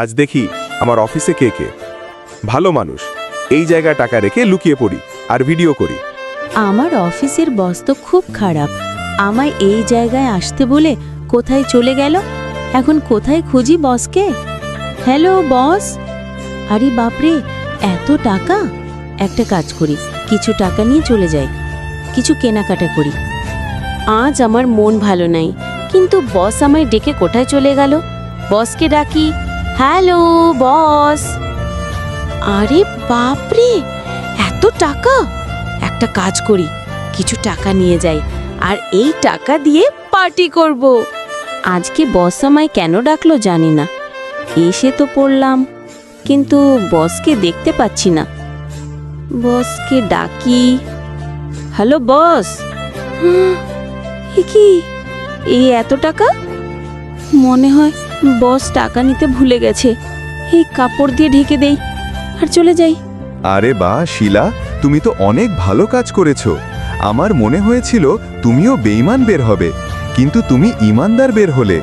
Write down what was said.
আজ দেখি আমার অফিসে কে কে। ভালো মানুষ। এই জায়গায় টাকা রেখে লুকিয়ে পড়ি আর ভিডিও করি। আমার অফিসের বস তো খুব খারাপ। আমায় এই জায়গায় আসতে বলে কোথায় চলে গেল? এখন কোথায় খুঁজি বসকে? Hello, boss. আরে বাপরে, এত টাকা? একটা কাজ করি, কিছু টাকা নিয়ে চলে যাই। কিছু কেনাকাটা করি। আজ আমার মন ভালো নাই, কিন্তু বস আমায় ডেকে কোথায় চলে গেল? বসকে ডাকি হ্যালো, বস। আরে বাপরে, এত টাকা। একটা কাজ করি, কিছু টাকা নিয়ে যাই, আর এই টাকা দিয়ে পার্টি করব। আজকে বস আমায় কেন ডাকলো জানি না। এসে তো পড়লাম, কিন্তু বসকে দেখতে পাচ্ছি না। বসকে ডাকি, হ্যালো, বস। কি? এই এত টাকা? মনে হয় বস টাকা নিতে ভুলে গেছে। এই কাপড় দিয়ে ঢেকে দেই আর চলে যাই। আরে বা, শিলা, তুমি তো অনেক ভালো কাজ করেছ। আমার মনে হয়েছিল তুমিও বেইমান বের হবে, কিন্তু তুমি ইমানদার বের হলে।